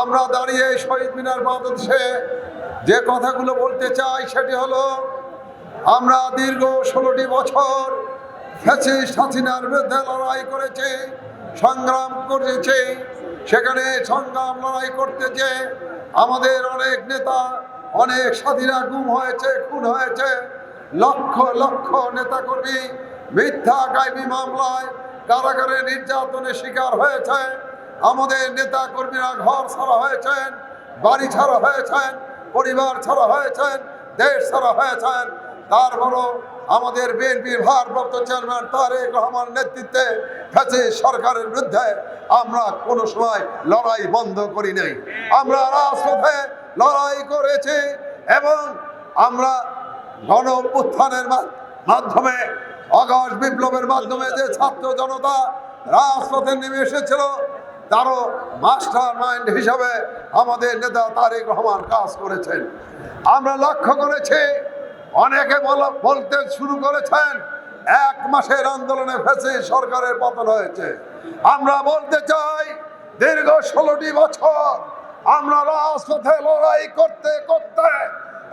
আমরা দাঁড়িয়ে শহীদ মিনার বাংলাদেশে যে কথাগুলো বলতে চাই সেটি হলো, আমরা দীর্ঘ ষোলোটি বছর হাসিনার বিরুদ্ধে লড়াই করেছি, সংগ্রাম করেছি, সেখানে সংগ্রাম লড়াই করতে যে আমাদের অনেক নেতা, অনেক স্বাধীরা গুম হয়েছে, খুন হয়েছে। লক্ষ লক্ষ নেতাকর্মী মিথ্যা, গাইবি মামলায় কারাগারে নির্যাতনের শিকার হয়েছে। আমাদের নেতা কর্মীরা ঘর ছাড়া হয়েছেন, বাড়ি ছাড়া হয়েছেন, পরিবার ছাড়া হয়েছেন, দেশ ছাড়া হয়েছেন। তারপরও আমাদের বিএনপির ভারপ্রাপ্ত চেয়ারম্যান তারেক রহমান নেতৃত্বে ফ্যাসিস সরকারের বিরুদ্ধে আমরা কোনো সময় লড়াই বন্ধ করি নাই। আমরা রাজপথে লড়াই করেছি এবং আমরা গণ উত্থানের মাধ্যমে অগস্ট বিপ্লবের মাধ্যমে যে ছাত্র জনতা রাজপথে নেমে এসেছিল তারও মাস্টার মাইন্ড হিসাবে আমাদের নেতা তারেক রহমান কাজ করেছেন। আমরা লক্ষ্য করেছি, অনেকে বলতে শুরু করেছেন, এক মাসের আন্দোলনে ফেসে সরকারের পতন হয়েছে। আমরা বলতে চাই, দীর্ঘ ষোলোটি বছর আমরা রাজপথে লড়াই করতে করতে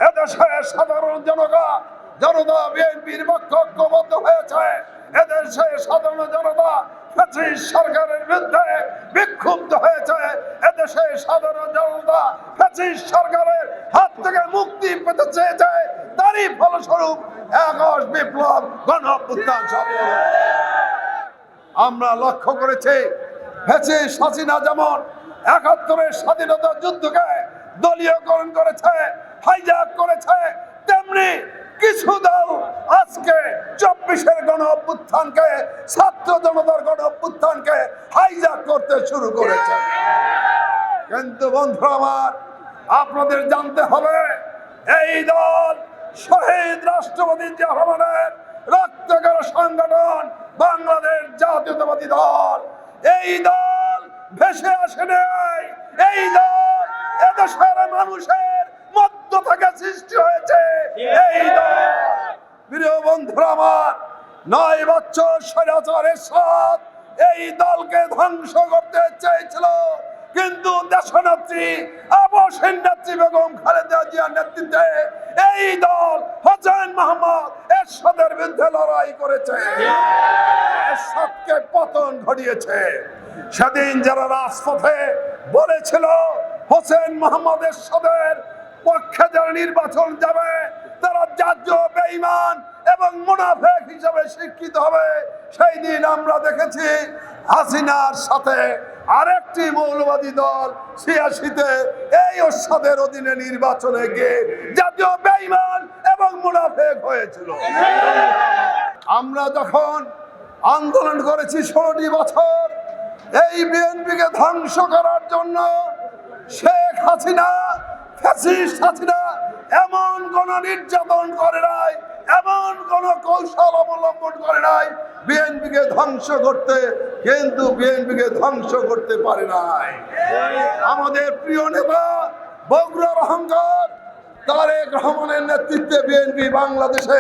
এদেশের সাধারণ জনগণ জনতা বিএনপির পক্ষ ঐক্যবদ্ধ হয়েছে। এদেশের সাধারণ জনতা ফ্যাসিস্ট সরকারের বিরুদ্ধে বিক্ষুব্ধ হয়েছে এদেশের সাধারণ জনতা। ফ্যাসিস্ট সরকারের হাত থেকে মুক্তি পেতে চেয়েছে। তারই ফলস্বরূপ এগস্ট বিপ্লব গণ অভ্যুত্থান আমরা লক্ষ্য করেছি ফ্যাসিস্ট হাসিনা যেমন একাত্তরের স্বাধীনতা যুদ্ধকে দলীয়করণ করেছে হাইজাক করেছে, তেমনি কিছু দল আজকে চব্বিশের গণ অভ্যুত্থানকে, ছাত্র জনতার গণ অভ্যুত্থানকে হাইজাক করতে শুরু করেছে। কিন্তু বন্ধু আমার, আপনাদের জানতে হবে, এই দল শহীদ রাষ্ট্রপতি জিয়া রহমানের রক্তকর সংগঠন বাংলাদেশ জাতীয়তাবাদী দল। এই দল ভেসে আসে নাই, এই দল এদেশের মানুষের মধ্য থেকে সৃষ্টি হয়েছে। এই দল প্রিয় বন্ধুরা আমার নয় বছর স্বৈরাচারের সাথ এই দলকে ধ্বংস করতে চেয়েছিল। কিন্তু দেশনেত্রী আবসেন নেত্রী বেগম খালেদা জিয়ার নেতৃত্বে এই দল হোসেন মোহাম্মদ এরশাদের বিরুদ্ধে লড়াই করেছে। এরশাদকে পতন ঘটিয়েছে। সেদিন যারা রাজপথে বলেছিল হোসেন মোহাম্মদ এরশাদের পক্ষে যারা নির্বাচন যাবে, তারা জাতীয় বেঈমান এবং মুনাফেক হিসাবে স্বীকৃত হবে। সেই দিন আমরা দেখেছি হাসিনার সাথে আরেকটি মৌলবাদী দল ছিয়াশিতে এই ওরশাদের অধীনে নির্বাচনে গিয়ে জাতীয় বেঈমান এবং মুনাফেক হয়েছিল। আমরা যখন আন্দোলন করেছি ষোলোটি বছর, এই বিএনপিকে ধ্বংস করার জন্য শেখ হাসিনা ফ্যাসিস্ট হাসিনা এমন কোন নির্যাতন করে নাই, এমন কোন কৌশল অবলম্বন করে নাই, বিএনপিকে ধ্বংস করতে, কিন্তু বিএনপিকে ধ্বংস করতে পারে নাই। আমাদের প্রিয় নেতা বগুড়ার অহংকার, তারেক রহমানের নেতৃত্বে বিএনপি বাংলাদেশে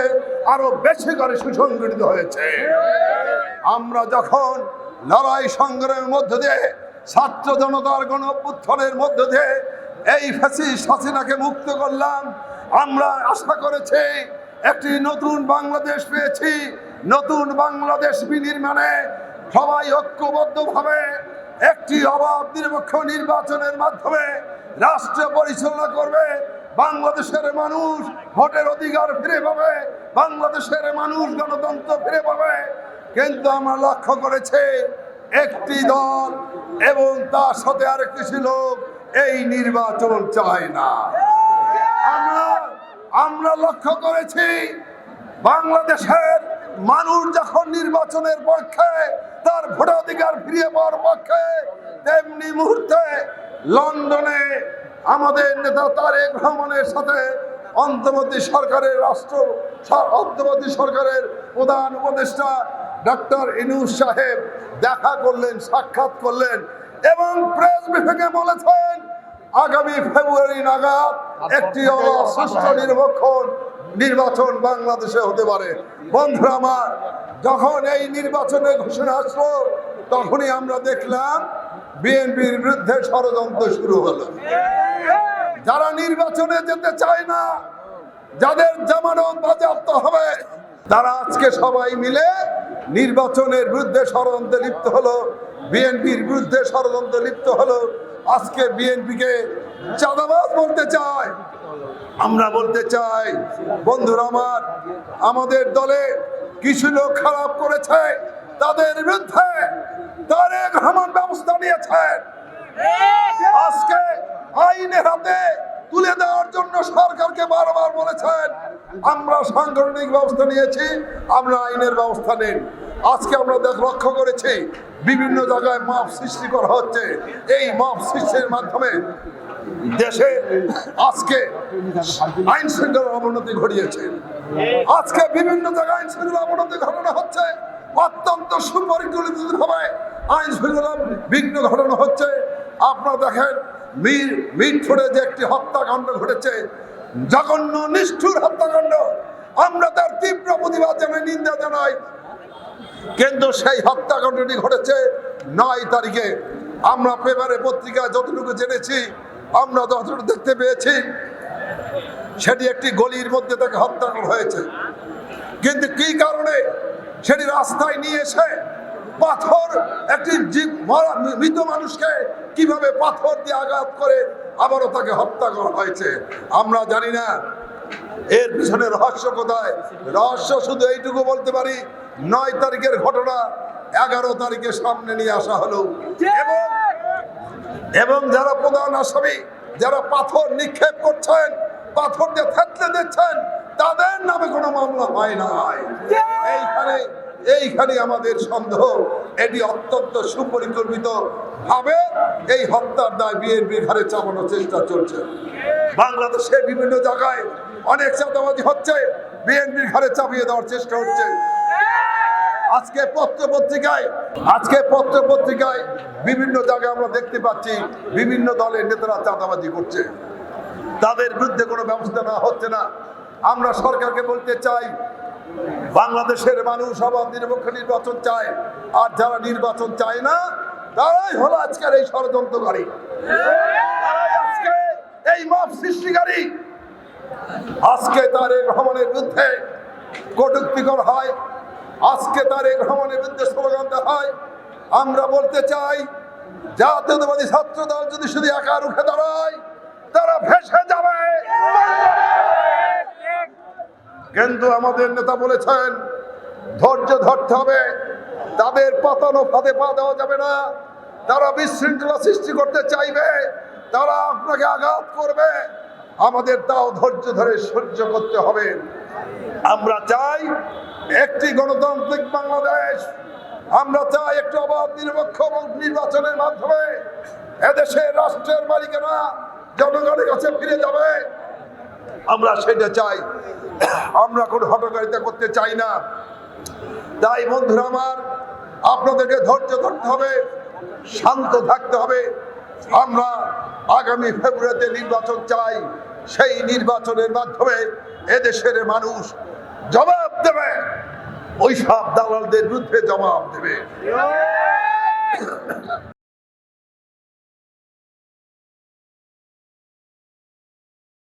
আরও বেশি করে সুসংগঠিত হয়েছে। আমরা যখন লড়াই সংগ্রামের মধ্য দিয়ে, ছাত্র জনতার গণ অভ্যুত্থানের মধ্য দিয়ে এই ফ্যাসিস্ট হাসিনাকে মুক্ত করলাম। আমরা আশা করেছি একটি নতুন বাংলাদেশ পেয়েছি। নতুন বাংলাদেশ বিনির্মাণে সবাই ঐক্যবদ্ধভাবে একটি অবাধ নিরপেক্ষ নির্বাচনের মাধ্যমে রাষ্ট্র পরিচালনা করবে। বাংলাদেশের মানুষ ভোটের অধিকার ফিরে পাবে। বাংলাদেশের মানুষ গণতন্ত্র ফিরে পাবে। কিন্তু আমরা লক্ষ্য করেছে একটি দল এবং তার সাথে আরেক কিছু লোক এই নির্বাচন চায় না। আমরা আমরা লক্ষ্য করেছি, বাংলাদেশের মানুষ যখন নির্বাচনের পক্ষে, তার ভোটাধিকার ফিরিয়ে পাওয়ার পক্ষে, তেমনি মুহূর্তে লন্ডনে আমাদের নেতা তারেক রহমানের সাথে অন্তর্বর্তী সরকারের রাষ্ট্র, অন্তর্বর্তী সরকারের প্রধান উপদেষ্টা ডক্টর ইনুস সাহেব দেখা করলেন, সাক্ষাৎ করলেন। এবং প্রেস বিভাগে বলেছেন, আগামী ফেব্রুয়ারি নাগাদ একটি সুষ্ঠু নির্বাচন নির্বাচন বাংলাদেশে হতে পারে। বন্ধুরা আমার, যখন এই নির্বাচনের ঘোষণা আসলো, তখনই আমরা দেখলাম বিএনপির বিরুদ্ধে ষড়যন্ত্র শুরু হলো। যারা নির্বাচনে যেতে চায় না, যাদের জামানত বাজেয়াপ্ত হবে, তারা আজকে সবাই মিলে নির্বাচনের বিরুদ্ধে ষড়যন্ত্রে লিপ্ত হলো। বিএনপির বিরুদ্ধে ষড়যন্ত্র লিপ্ত হলো। আজকে বিএনপিকে চাঁদাবাজ বলতে চায়। আমরা বলতে চাই, বন্ধুরা আমার, আমাদের দলে কিছু লোক খারাপ করেছে, তাদের বিরুদ্ধে তারেক রহমান ব্যবস্থা নিয়েছেন আজকে আইনের হাতে তুলে দেওয়ার জন্য সরকারকে বারবার বলেছেন, আমরা সাংগঠনিক ব্যবস্থা নিয়েছি, আমরা আইনের ব্যবস্থা নেন। আজকে আমরা দেখ লক্ষ্য করেছি, বিভিন্ন জায়গায় মাপ সৃষ্টি করা হচ্ছে। এই মাপ সৃষ্টির মাধ্যমে দেশে আজকে আইন শৃঙ্খলার অবনতি ঘটিয়েছে। আজকে বিভিন্ন জায়গায় আইন শৃঙ্খলা অবনতি ঘটনা হচ্ছে। অত্যন্ত সুপরিকল্পিত ভাবে আইন শৃঙ্খলা বিঘ্ন ঘটনা হচ্ছে। আপনারা দেখেন মীর মিটফোড়ে যে একটি হত্যাকাণ্ড ঘটেছে, জঘন্য, নিষ্ঠুর হত্যাকাণ্ড। আমরা তার তীব্র প্রতিবাদ জানাই, নিন্দা জানাই কিন্তু সেই হত্যাকাণ্ডটি ঘটেছে নয় তারিখে। আমরা পেপারে পত্রিকায় যতটুকু জেনেছি, আমরা যতটুকু দেখতে পেয়েছি, সেটি একটি গলির মধ্যে তাকে হত্যা করা হয়েছে। কিন্তু কি কারণে সেটি রাস্তায় নিয়ে এসে পাথর একটি মৃত মানুষকে কীভাবে পাথর দিয়ে আঘাত করে আবারও তাকে হত্যা করা হয়েছে, আমরা জানি না। এর পিছনে রহস্য কোথায়? রহস্য শুধু এইটুকু বলতে পারি নয় তারিখের ঘটনা এগারো তারিখে সামনে নিয়ে আসা হলো। এবং এবং যারা প্রধান আসামি যারা পাথর নিক্ষেপ করছেন পাথর দিয়ে থেতলে দিচ্ছেন তাদের নামে কোনো মামলা হয় নাই। এইখানে এইখানে আমাদের সন্দেহ এটি অত্যন্ত সুপরিকল্পিত ভাবে এই হত্যার দায় বিএনপির ঘাড়ে চাপানোর চেষ্টা চলছে। বাংলাদেশের বিভিন্ন জায়গায় অনেক চাঁদাবাজি হচ্ছে বিএনপির ঘাড়ে চাপিয়ে দেওয়ার চেষ্টা হচ্ছে। আজকে পত্র পত্রিকায় আজকে পত্র পত্রিকায় বিভিন্ন জায়গায় আমরা দেখতে পাচ্ছি বিভিন্ন দলের নেতারা চাঁদাবাজি করছে। তাদের বিরুদ্ধে কোনো ব্যবস্থা না হচ্ছে না। আমরা সরকারকে বলতে চাই, বাংলাদেশের মানুষ আবার নিরপেক্ষ নির্বাচন চায়। আর যারা নির্বাচন চায় না, তারাই হলো আজকের এই ষড়যন্ত্রকারী। আজকে এই মাপ সৃষ্টিকারী। আজকে তার এই ভ্রমণের বিরুদ্ধে কটুক্তি করা হয় আজকে তারেক রহমানের বিরুদ্ধে স্লোগান হয়। আমরা বলতে চাই, জাতীয়তাবাদী ছাত্র দল যদি শুধু একা রুখে দাঁড়ায়, তারা ভেসে যাবে। কিন্তু আমাদের নেতা বলেছেন, ধৈর্য ধরতে হবে। তাদের পতন ফাঁদে পা দেওয়া যাবে না। তারা বিশৃঙ্খলা সৃষ্টি করতে চাইবে। তারা আপনাকে আঘাত করবে। আমাদের তাও ধৈর্য ধরে সহ্য করতে হবে। আমরা চাই একটি গণতান্ত্রিক বাংলাদেশ। আমরা চাই একটি অবাধ নিরপেক্ষ নির্বাচনের মাধ্যমে এদেশের রাষ্ট্রের মালিকেরা জনগণের কাছে ফিরে যাবে। আমরা সেটা চাই। আমরা কোনো হটকারিতা করতে চাই না। তাই বন্ধুরা আমার, আপনাদেরকে ধৈর্য ধরতে হবে, শান্ত থাকতে হবে। আমরা আগামী ফেব্রুয়ারিতে নির্বাচন চাই, সেই নির্বাচনের মাধ্যমে এদেশের মানুষ জবাব দেবে। ওই সব দালালদের বিরুদ্ধে জবাব দেবে।